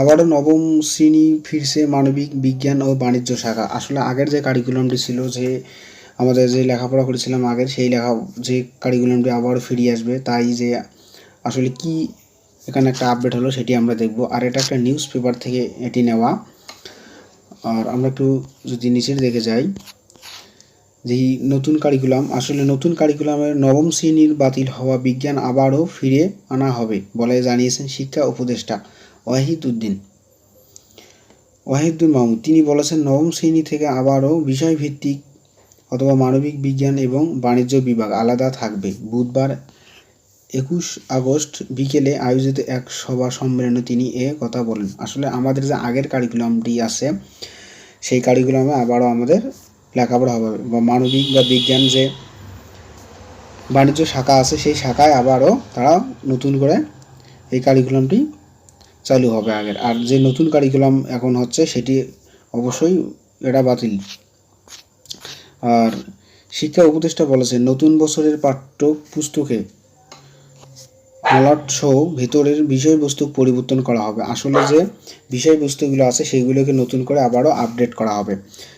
আবারও নবম শ্রেণি ফিরছে মানবিক বিজ্ঞান ও বাণিজ্য শাখা। আসলে আগের যে কারিকুলামটি ছিল যে আমাদের যে লেখাপড়া করেছিলাম আগের সেই লেখা যে কারিকুলামটি আবারও ফিরিয়ে আসবে, তাই যে আসলে কি এখানে একটা আপডেট হলো সেটি আমরা দেখব। আর এটা একটা নিউজ পেপার থেকে এটি নেওয়া। আর আমরা একটু যদি নিচের দেখে যাই যে নতুন কারিকুলাম আসলে নতুন কারিকুলামের নবম শ্রেণির বাতিল হওয়া বিজ্ঞান আবারও ফিরে আনা হবে বলে জানিয়েছেন শিক্ষা উপদেষ্টা। ওয়াহিদ উদ্দিন ওয়াহিদুল মাহমুদ তিনি বলেছেন, নবম শ্রেণি থেকে আবারও বিষয়ভিত্তিক অথবা মানবিক বিজ্ঞান এবং বাণিজ্য বিভাগ আলাদা থাকবে। বুধবার একুশ আগস্ট বিকেলে আয়োজিত এক সভা সম্মেলনে তিনি এ কথা বলেন। আসলে আমাদের যে আগের কারিকুলামটি আছে, সেই কারিকুলামে আবারও আমাদের লেখাপড়া হবে বা মানবিক বা বিজ্ঞান যে বাণিজ্য শাখা আছে, সেই শাখায় আবারও তারা নতুন করে এই কারিকুলামটি চালু হবে আগের। আর যে নতুন কারিকুলাম এখন হচ্ছে, সেটি অবশ্যই এটা বাতিল। আর শিক্ষা উপদেষ্টা বলেছেন, নতুন বছরের পাঠ্য পুস্তকে মলাট সহ ভেতরের বিষয়বস্তু পরিবর্তন করা হবে। আসলে যে বিষয়বস্তুগুলো আছে সেইগুলোকে নতুন করে আবারও আপডেট করা হবে।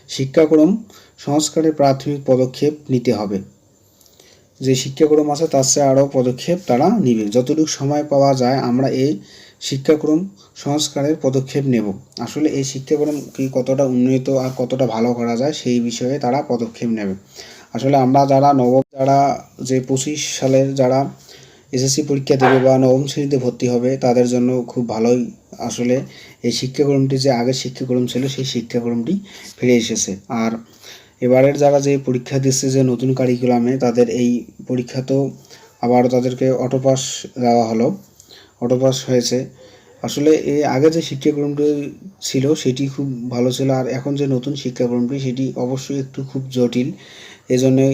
শিক্ষাক্রম সংস্কারের প্রাথমিক পদক্ষেপ নিতে হবে। যে শিক্ষাক্রম আছে, তার চেয়ে আরও পদক্ষেপ তারা নিবে। যতটুকু সময় পাওয়া যায়, আমরা এই শিক্ষাক্রম সংস্কারের পদক্ষেপ নেব। আসলে এই শিক্ষাক্রম কি কতটা উন্নত আর কতটা ভালো করা যায় সেই বিষয়ে তারা পদক্ষেপ নেবে। আসলে আমরা যারা নবম, যারা যে পঁচিশ সালের যারা এসএসসি পরীক্ষা দেবে বা নবম শ্রেণীতে ভর্তি হবে, তাদের জন্য খুব ভালোই আসলে এই শিক্ষাক্রমটি যে আগের শিক্ষাক্রম ছিল, সেই শিক্ষাক্রমটি ফিরে এসেছে। আর এবারের যারা যে পরীক্ষা দিচ্ছে যে নতুন কারিকুলামে তাদের এই পরীক্ষা তো আবার তাদেরকে অটোপাস দেওয়া হলো। অটোপাস হয়েছে। আসলে এ আগে যে শিক্ষাক্রমটি ছিল, সেটি খুব ভালো ছিল। আর এখন যে নতুন শিক্ষাক্রমটি, সেটি অবশ্যই একটু খুব জটিল। এজন্যই